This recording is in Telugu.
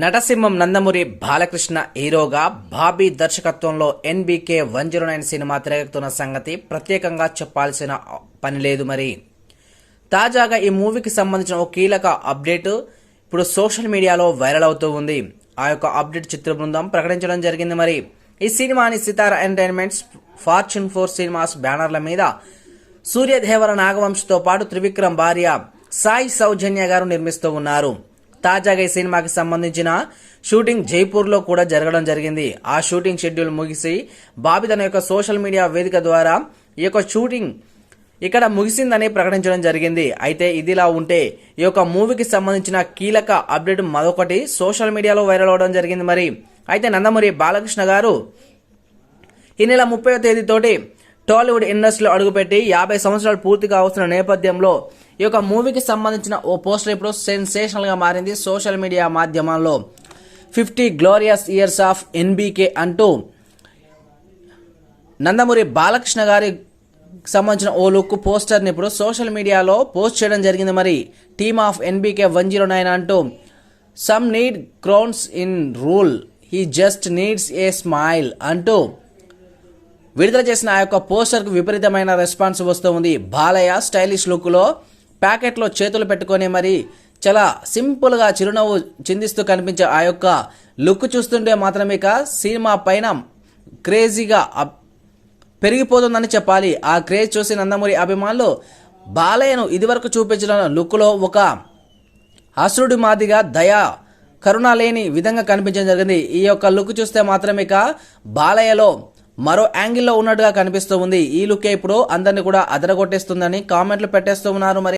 నటసింహం నందమూరి బాలకృష్ణ హీరోగా బాబీ దర్శకత్వంలో NBK one zero nine cinema తెరకెక్కుతున్న సంగతి ప్రత్యేకంగా చెప్పాల్సిన పని లేదు మరి. తాజాగా ఈ మూవీకి సంబంధించిన ఒక కీలక అప్డేట్ ఇప్పుడు సోషల్ మీడియాలో వైరల్ అవుతూ ఉంది. ఆ యొక్క అప్డేట్ చిత్ర బృందం ప్రకటించడం జరిగింది మరి. ఈ సినిమాని Sitara entertainments fortune four cinemas బ్యానర్ల మీద సూర్యదేవర నాగవంశతో పాటు త్రివిక్రమ్ భార్య సాయి సౌజన్య గారు నిర్మిస్తూ ఉన్నారు. తాజాగా ఈ సినిమాకి సంబంధించిన షూటింగ్ జైపూర్లో కూడా జరగడం జరిగింది. ఆ షూటింగ్ షెడ్యూల్ ముగిసి బాబి తన యొక్క సోషల్ మీడియా వేదిక ద్వారా ఈ యొక్క షూటింగ్ ఇక్కడ ముగిసిందని ప్రకటించడం జరిగింది. అయితే ఇదిలా ఉంటే ఈ యొక్క మూవీకి సంబంధించిన కీలక అప్డేట్ మరొకటి సోషల్ మీడియాలో వైరల్ అవడం జరిగింది మరి. అయితే నందమూరి బాలకృష్ణ గారు ఈ నెల ముప్పై తేదీతోటి టాలీవుడ్ ఇండస్ట్రీలో అడుగుపెట్టి యాభై సంవత్సరాలు పూర్తిగా వస్తున్న నేపథ్యంలో ఈ యొక్క మూవీకి సంబంధించిన ఓ పోస్టర్ ఇప్పుడు సెన్సేషనల్గా మారింది సోషల్ మీడియా మాధ్యమాల్లో. Fifty glorious years of NBK అంటూ నందమూరి బాలకృష్ణ గారి సంబంధించిన ఓ లుక్ పోస్టర్ని ఇప్పుడు సోషల్ మీడియాలో పోస్ట్ చేయడం జరిగింది మరి. Team of NBK one zero nine అంటూ some need crowns in rule he just needs a smile అంటూ విడుదల చేసిన ఆ యొక్క పోస్టర్కు విపరీతమైన రెస్పాన్స్ వస్తూ ఉంది బాలయ్య స్టైలిష్ లుక్లో ప్యాకెట్లో చేతులు పెట్టుకొని మరి చాలా సింపుల్గా చిరునవ్వు చిందిస్తూ కనిపించే ఆ యొక్క లుక్ చూస్తుంటే మాత్రమే ఇక సినిమా పైన క్రేజీగా పెరిగిపోతుందని చెప్పాలి. ఆ క్రేజ్ చూసి నందమూరి అభిమానులు బాలయ్యను ఇదివరకు చూపించిన లుక్లో ఒక అసురుడి మాదిగా దయ కరుణ లేని విధంగా కనిపించడం జరిగింది. ఈ యొక్క లుక్ చూస్తే మాత్రమే ఇక బాలయ్యలో మరో యాంగిల్లో ఉన్నట్టుగా కనిపిస్తూ ఉంది. ఈ లుకే ఇప్పుడు అందరిని కూడా అదరగొట్టేస్తుందని కామెంట్లు పెట్టేస్తూ ఉన్నారు మరి.